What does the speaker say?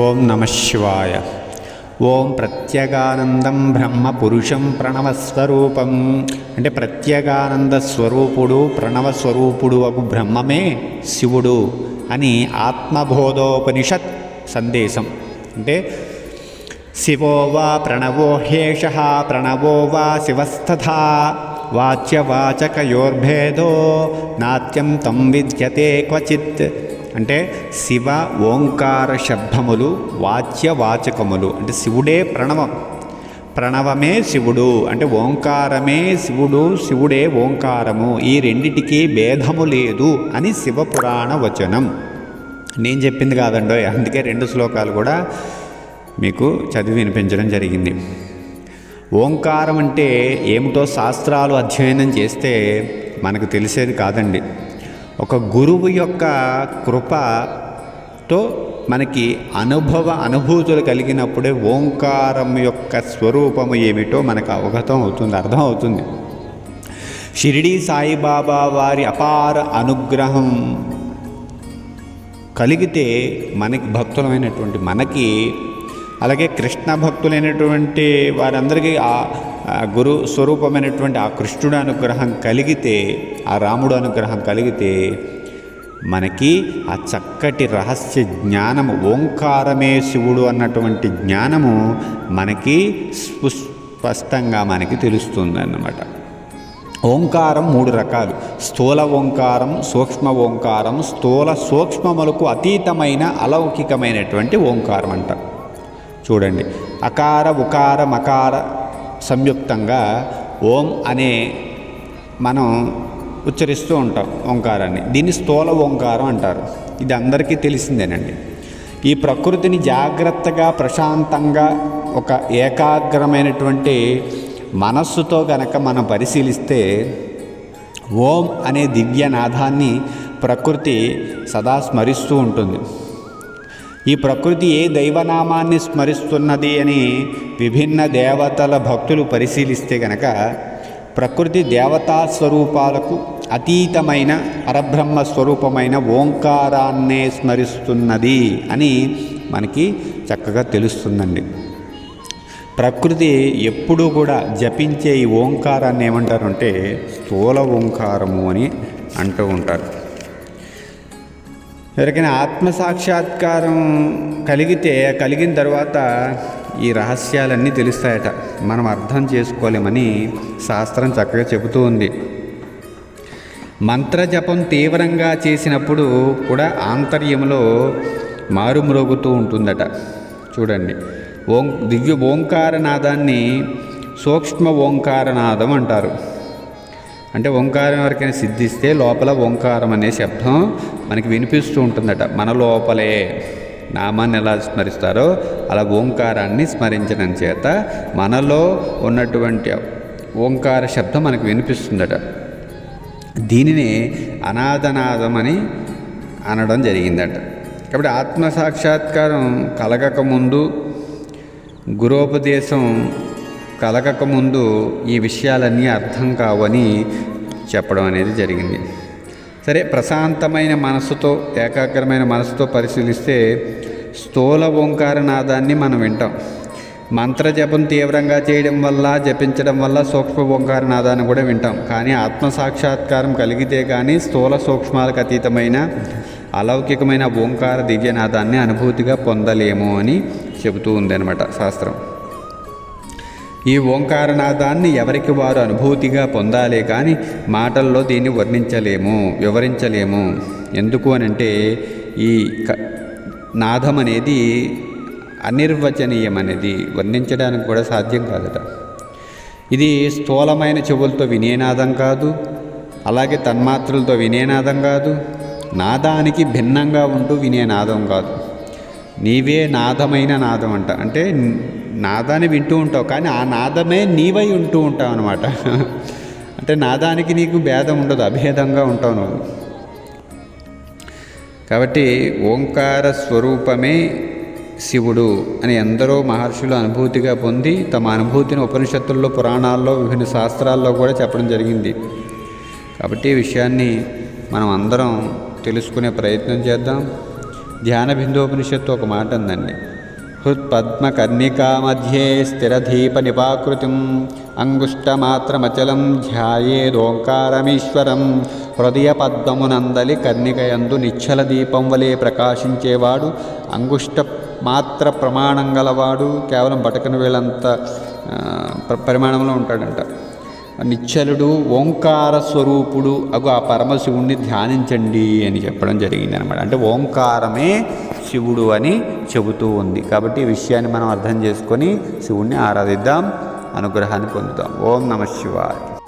ఓం నమ శివాయ. ఓం ప్రత్యేగానందం బ్రహ్మ పురుషం ప్రణవస్వరూపం. అంటే ప్రత్యేగానంద స్వరూపుడు ప్రణవస్వరూపుడు అగు బ్రహ్మమే శివుడు అని ఆత్మబోధోపనిషత్ సందేశం. అంటే శివో వా ప్రణవో హేష ప్రణవో వా శివస్తథా వాచ్యవాచకయోర్భేదో నాట్యం తం విద్యతే క్వచిత్. అంటే శివ ఓంకార శబ్దములు వాచ్యవాచకములు అంటే శివుడే ప్రణవం. ప్రణవమే శివుడు అంటే ఓంకారమే శివుడు శివుడే ఓంకారము ఈ రెండిటికి భేదము లేదు అని శివపురాణ వచనం. నేను చెప్పింది కాదండో అందుకే రెండు శ్లోకాలు కూడా మీకు చదివి వినిపించడం జరిగింది. ఓంకారం అంటే ఏమిటో శాస్త్రాలు అధ్యయనం చేస్తే మనకు తెలిసేది కాదండి. ఒక గురువు యొక్క కృపతో మనకి అనుభవ అనుభూతులు కలిగినప్పుడే ఓంకారం యొక్క స్వరూపము ఏమిటో మనకు అవగతం అవుతుంది అర్థం అవుతుంది. షిరిడి సాయిబాబా వారి అపార అనుగ్రహం కలిగితే మనకి భక్తులమైనటువంటి మనకి అలాగే కృష్ణ భక్తులైనటువంటి వారందరికీ ఆ గురు స్వరూపమైనటువంటి ఆ కృష్ణుడు అనుగ్రహం కలిగితే ఆ రాముడు అనుగ్రహం కలిగితే మనకి ఆ చక్కటి రహస్య జ్ఞానము ఓంకారమే శివుడు అన్నటువంటి జ్ఞానము మనకి స్పష్టంగా మనకి తెలుస్తుంది అన్నమాట ఓంకారం మూడు రకాలు. స్థూల ఓంకారం సూక్ష్మ ఓంకారం స్థూల సూక్ష్మములకు అతీతమైన అలౌకికమైనటువంటి ఓంకారం అంట చూడండి. అకార ఉకార మకార సంయుక్తంగా ఓం అనే మనం ఉచ్చరిస్తూ ఉంటాం ఓంకారాన్ని. దీన్ని స్థూల ఓంకారం అంటారు. ఇది అందరికీ తెలిసిందేనండి. ఈ ప్రకృతిని జాగ్రత్తగా ప్రశాంతంగా ఒక ఏకాగ్రమైనటువంటి మనస్సుతో గనక మనం పరిశీలిస్తే ఓం అనే దివ్యనాథాన్ని ప్రకృతి సదా స్మరిస్తూ ఉంటుంది. ఈ ప్రకృతి ఏ దైవనామాన్ని స్మరిస్తున్నది అని విభిన్న దేవతల భక్తులు పరిశీలిస్తే గనక ప్రకృతి దేవతా స్వరూపాలకు అతీతమైన పరబ్రహ్మ స్వరూపమైన ఓంకారాన్నే స్మరిస్తున్నది అని మనకి చక్కగా తెలుస్తుందండి. ప్రకృతి ఎప్పుడూ కూడా జపించే ఈ ఓంకారాన్ని ఏమంటారు అంటే స్థూల ఓంకారము అని అంటూ ఉంటారు. ఎవరికైనా ఆత్మ సాక్షాత్కారం కలిగితే కలిగిన తర్వాత ఈ రహస్యాలన్నీ తెలుస్తాయట. మనం అర్థం చేసుకోలేమని శాస్త్రం చక్కగా చెబుతూ ఉంది. మంత్రజపం తీవ్రంగా చేసినప్పుడు కూడా ఆంతర్యంలో మారుమ్రోగుతూ ఉంటుందట. చూడండి. ఓం దివ్య ఓంకారనాదాన్ని సూక్ష్మ ఓంకారనాదం అంటారు. అంటే ఓంకారం ఎవరికైనా సిద్ధిస్తే లోపల ఓంకారం అనే శబ్దం మనకి వినిపిస్తూ ఉంటుందట. మన లోపలే నామాన్ని ఎలా స్మరిస్తారో అలా ఓంకారాన్ని స్మరించడం చేత మనలో ఉన్నటువంటి ఓంకార శబ్దం మనకు వినిపిస్తుందట. దీనినే అనాథనాదం అని అనడం జరిగిందట. కాబట్టి ఆత్మ సాక్షాత్కారం కలగకముందు గురోపదేశం కలగకముందు ఈ విషయాలన్నీ అర్థం కావని చెప్పడం అనేది జరిగింది. సరే ప్రశాంతమైన మనసుతో ఏకాగ్రమైన మనసుతో పరిశీలిస్తే స్థూల ఓంకారనాదాన్ని మనం వింటాం. మంత్రజపం తీవ్రంగా చేయడం వల్ల జపించడం వల్ల సూక్ష్మ ఓంకారనాదాన్ని కూడా వింటాం. కానీ ఆత్మ సాక్షాత్కారం కలిగితే కానీ స్థూల సూక్ష్మాలకు అతీతమైన అలౌకికమైన ఓంకార దివ్యనాదాన్ని అనుభూతిగా పొందలేము అని చెబుతూ ఉందన్నమాట శాస్త్రం. ఈ ఓంకారనాదాన్ని ఎవరికి వారు అనుభూతిగా పొందాలే కానీ మాటల్లో దీన్ని వర్ణించలేము వివరించలేము. ఎందుకు అని అంటే ఈ క నాదం అనేది అనిర్వచనీయం అనేది వర్ణించడానికి కూడా సాధ్యం కాదట. ఇది స్థూలమైన చెవులతో వినేనాదం కాదు అలాగే తన్మాత్రలతో వినేనాదం కాదు నాదానికి భిన్నంగా ఉంటూ వినే నాదం కాదు. నీవే నాదమైన నాదం అంట. అంటే నాదాన్ని వింటూ ఉంటావు కానీ ఆ నాదమే నీవై ఉంటూ ఉంటావు అనమాట అంటే నాదానికి నీకు భేదం ఉండదు అభేదంగా ఉంటావు నువ్వు. కాబట్టి ఓంకార స్వరూపమే శివుడు అని ఎందరో మహర్షులు అనుభూతిగా పొంది తమ అనుభూతిని ఉపనిషత్తుల్లో పురాణాల్లో విభిన్న శాస్త్రాల్లో కూడా చెప్పడం జరిగింది. కాబట్టి ఈ విషయాన్ని మనం అందరం తెలుసుకునే ప్రయత్నం చేద్దాం. ధ్యాన బిందోపనిషత్తు ఒక మాట ఉందండి. హృత్పద్మకర్ణికామధ్యే స్థిరధీప నిపాకృతిం అంగుష్టమాత్రమచలం ధ్యాయేదోంకారమీశ్వరం హృదయ పద్మమునందలి కర్ణికయందు నిశ్చల దీపం వలె ప్రకాశించేవాడు అంగుష్ట మాత్ర ప్రమాణం గలవాడు కేవలం బటకన వేలంత పరిమాణంలో ఉంటాడంట నిశ్చలుడు ఓంకార స్వరూపుడు అగు ఆ పరమశివుణ్ణి ధ్యానించండి అని చెప్పడం జరిగింది అనమాట అంటే ఓంకారమే శివుడు అని చెబుతూ ఉంది. కాబట్టి ఈ విషయాన్ని మనం అర్థం చేసుకొని శివుణ్ణి ఆరాధిద్దాం అనుగ్రహాన్ని పొందుతాం. ఓం నమ శివాయ.